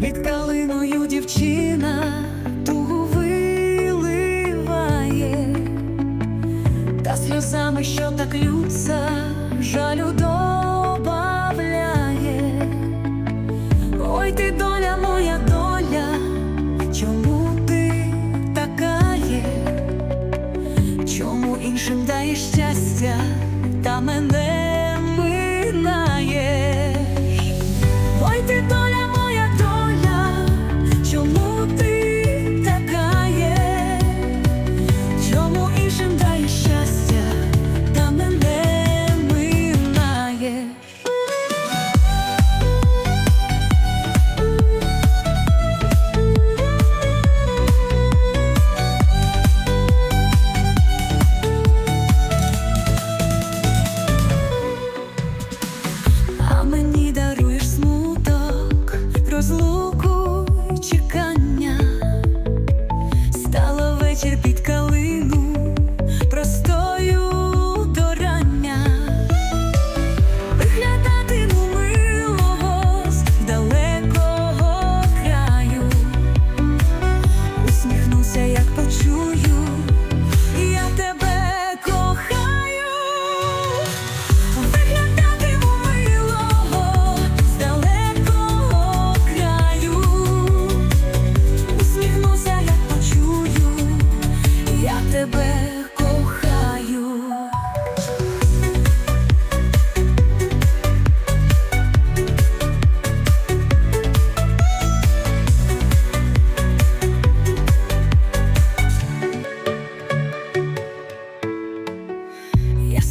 під калиною дівчина тугу виливає, та сльозами, що так лються, жалю добавляє. Ой ти доля моя доля, чому ти така є? Чому іншим даєш щастя та мене?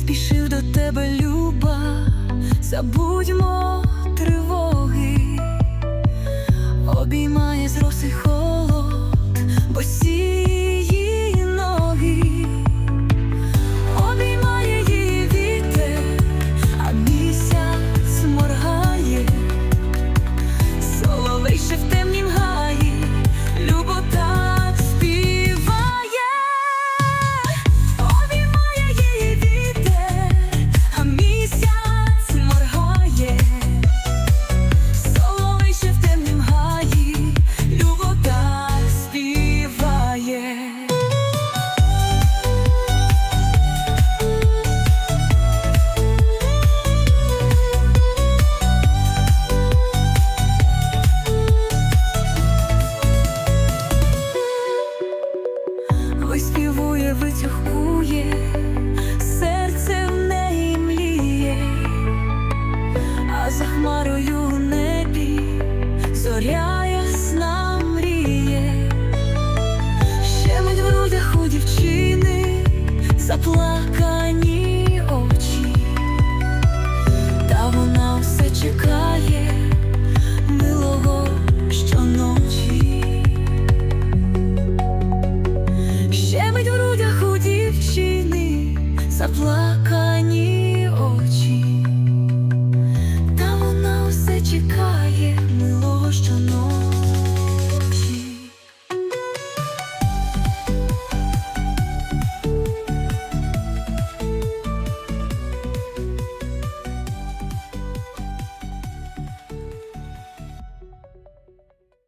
спішив до тебе, люба, забудьмо тривоги, обіймає зросий холод, бо сі.